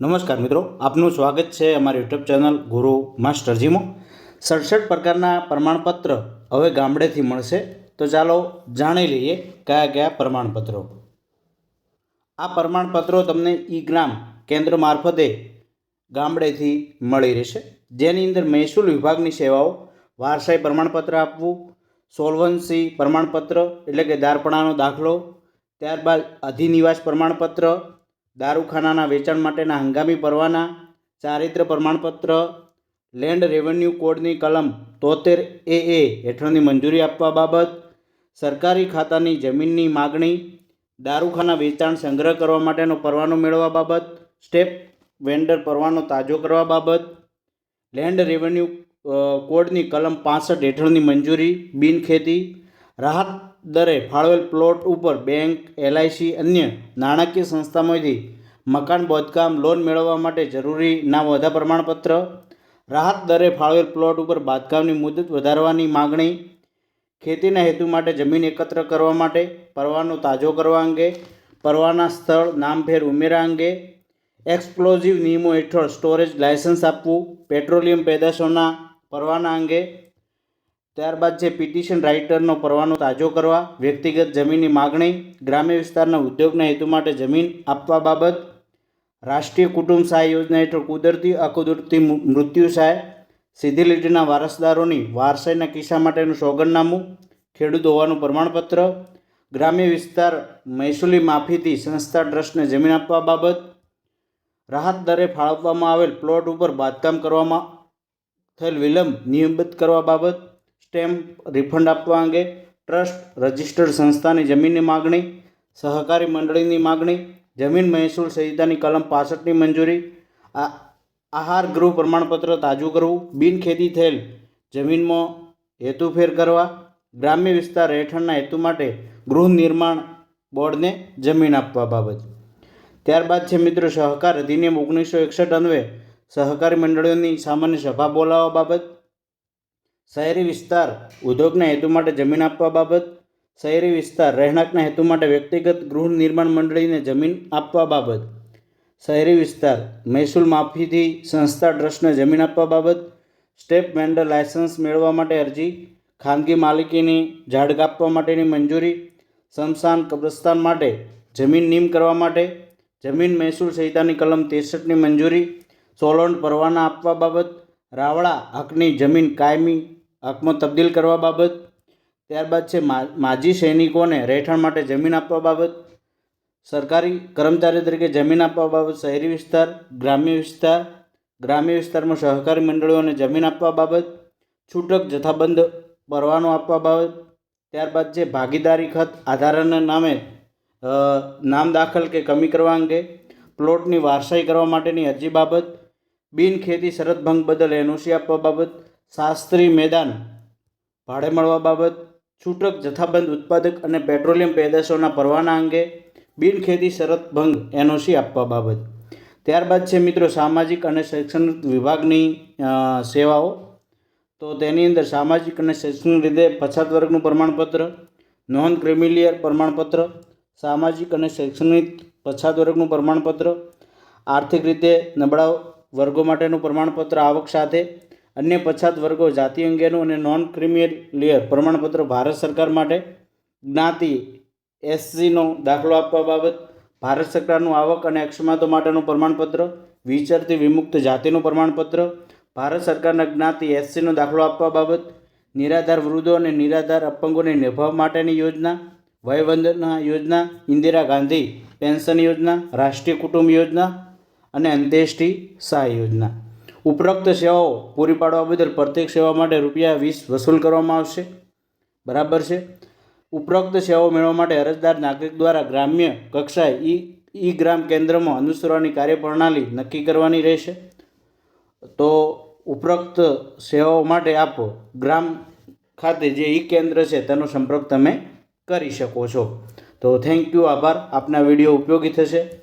નમસ્કાર મિત્રો, આપનું સ્વાગત છે અમારી યુટ્યુબ ચેનલ ગુરુ માસ્ટરજીમાં સડસઠ પ્રકારના પ્રમાણપત્ર હવે ગામડેથી મળશે. તો ચાલો જાણી લઈએ કયા કયા પ્રમાણપત્રો. આ પ્રમાણપત્રો તમને ઈ ગ્રામ કેન્દ્ર મારફતે ગામડેથી મળી રહેશે. જેની અંદર મહેસૂલ વિભાગની સેવાઓ, વારસાઈ પ્રમાણપત્ર આપવું સોલ્વન્સી પ્રમાણપત્ર, એટલે કે દારપણાનો દાખલો, ત્યારબાદ અધિનિવાસ પ્રમાણપત્ર દારૂખાનાના વેચાણ માટેના હંગામી પરવાના, ચારિત્ર પ્રમાણપત્ર, લેન્ડ રેવન્યુ કોડની કલમ તોતેર એ એ હેઠળની મંજૂરી આપવા બાબત, સરકારી ખાતાની જમીનની માગણી, દારૂખાના વેચાણ સંગ્રહ કરવા માટેનો પરવાનો મેળવવા બાબત, સ્ટેપ વેન્ડર પરવાનો તાજો કરવા બાબત, લેન્ડ રેવન્યુ કોડની કલમ પાસઠ હેઠળની મંજૂરી, બિનખેતી રાહત દરે ફાળવેલ પ્લોટ ઉપર બેંક, એલઆઈસી અન્ય નાણાકીય સંસ્થામાંથી મકાન, બાંધકામ, લોન મેળવવા માટે જરૂરી ના વધા પ્રમાણપત્ર, રાહત દરે ફાળવેલ પ્લોટ ઉપર બાંધકામની મુદત વધારવાની માગણી, ખેતીના હેતુ માટે જમીન એકત્ર કરવા માટે પરવાનો તાજો કરવા અંગે, પરવાના સ્થળ, નામફેર ઉમેરા અંગે, એક્સપ્લોઝિવ નિયમો હેઠળ સ્ટોરેજ લાયસન્સ આપવું, પેટ્રોલિયમ પેદાશોના પરવાના અંગે ત્યારબાદ છે પિટિશન રાઇટરનો પરવાનો તાજો કરવા, વ્યક્તિગત જમીનની માગણી, ગ્રામ્ય વિસ્તારના ઉદ્યોગના હેતુ માટે જમીન આપવા બાબત, રાષ્ટ્રીય કુટુંબ સહાય યોજના હેઠળ કુદરતી અકુદરતી મૃત્યુ સહાય, સીધી લીટીના વારસદારોની વારસાઈના કિસ્સા માટેનું સોગંદનામું, ખેડૂત હોવાનું પ્રમાણપત્ર, ગ્રામ્ય વિસ્તાર મહેસૂલી માફીથી સંસ્થા ટ્રસ્ટને જમીન આપવા બાબત, રાહત દરે ફાળવવામાં આવેલ પ્લોટ ઉપર બાંધકામ કરવામાં થયેલ વિલંબ નિયમિત કરવા બાબત સ્ટેમ્પ રિફંડ આપવા અંગે ટ્રસ્ટ રજિસ્ટર્ડ સંસ્થાની જમીનની માગણી, સહકારી મંડળીની માગણી, જમીન મહેસૂલ સંહિતાની કલમ પાસઠની મંજૂરી, આ આહાર ગૃહ પ્રમાણપત્ર તાજું કરવું બિનખેતી થયેલ જમીનમાં હેતુફેર કરવા, ગ્રામ્ય વિસ્તાર હેઠળના હેતુ માટે ગૃહ નિર્માણ બોર્ડને જમીન આપવા બાબત. ત્યારબાદ છે મિત્રો સહકાર અધિનિયમ ઓગણીસો એકસઠ અન્વયે સહકારી મંડળીઓની સામાન્ય સભા બોલાવવા બાબત. શહેરી વિસ્તાર ઉદ્યોગના હેતુ માટે જમીન આપવા બાબત, શહેરી વિસ્તાર રહેણાંકના હેતુ માટે વ્યક્તિગત ગૃહ નિર્માણ મંડળીને જમીન આપવા બાબત, શહેરી વિસ્તાર મહેસૂલ માફીથી સંસ્થા ટ્રસ્ટને જમીન આપવા બાબત, સ્ટેપ વેન્ડર લાયસન્સ મેળવવા માટે અરજી, ખાનગી માલિકીની ઝાડ કાપવા માટેની મંજૂરી સ્મશાન કબ્રસ્તાન માટે જમીન નીમ કરવા માટે, જમીન મહેસૂલ સંહિતાની કલમ ત્રેસઠની મંજૂરી સોલોન પરવાના આપવા બાબત, રાવળા હકની જમીન કાયમી હકમાં તબદીલ કરવા બાબત, ત્યારબાદ છે માજી સૈનિકોને રહેઠાણ માટે જમીન આપવા બાબત, સરકારી કર્મચારી તરીકે જમીન આપવા બાબત, શહેરી વિસ્તાર, ગ્રામ્ય વિસ્તાર, ગ્રામ્ય વિસ્તારમાં સહકારી મંડળીઓને જમીન આપવા બાબત, છૂટક જથ્થાબંધ પરવાનો આપવા બાબત, ત્યારબાદ છે ભાગીદારી ખત આધારના નામે નામ દાખલ કે કમી કરવા અંગે, પ્લોટની વારસાઈ કરવા માટેની અરજી બાબત, બિનખેતી શરત ભંગ બદલ એનઓસી આપવા બાબત શાસ્ત્રી મેદાન. ભાડે મળવા બાબત, છૂટક જથ્થાબંધ ઉત્પાદક અને પેટ્રોલિયમ પેદાશોના પરવાના અંગે બિનખેતી શરત ભંગ એનઓસી આપવા બાબત. ત્યારબાદ છે મિત્રો સામાજિક અને શૈક્ષણિક વિભાગની સેવાઓ. તો તેની અંદર સામાજિક અને શૈક્ષણિક રીતે પછાત વર્ગનું પ્રમાણપત્ર નોન ક્રિમિલિયર પ્રમાણપત્ર, સામાજિક અને શૈક્ષણિક પછાત વર્ગનું પ્રમાણપત્ર, આર્થિક રીતે નબળા વર્ગો માટેનું પ્રમાણપત્ર, આવક સાથે અન્ય પછાત વર્ગો, જાતિ અંગેનું અને નોન ક્રિમિલિયર પ્રમાણપત્ર ભારત સરકાર માટે જ્ઞાતિ એસસીનો દાખલો આપવા બાબત, ભારત સરકારનું આવક અને અક્ષમતો માટેનું પ્રમાણપત્ર વિચરતી વિમુક્ત જાતિનું પ્રમાણપત્ર, ભારત સરકારના જ્ઞાતિ એસસીનો દાખલો આપવા બાબત, નિરાધાર વૃદ્ધો અને નિરાધાર અપંગોને નિભાવવા માટેની યોજના, વયવંદના યોજના, ઇન્દિરા ગાંધી પેન્શન યોજના, રાષ્ટ્રીય કુટુંબ યોજના અને અંત્યેષ્ટિ સહાય યોજના. ઉપરોક્ત સેવાઓ પૂરી પાડવા બદલ પ્રત્યેક સેવા માટે રૂપિયા વીસ વસૂલ કરવામાં આવશે. બરાબર છે? ઉપરોક્ત સેવાઓ મેળવવા માટે અરજદાર નાગરિક દ્વારા ગ્રામ્ય કક્ષાએ ઈ ઈ ગ્રામ કેન્દ્રમાં અનુસરવાની કાર્યપ્રણાલી નક્કી કરવાની રહેશે. તો ઉપરોક્ત સેવાઓ માટે આપ ગ્રામ ખાતે જે ઈ કેન્દ્ર છે તેનો સંપર્ક તમે કરી શકો છો. તો થેન્ક યુ આભાર. આપના વીડિયો ઉપયોગી થશે.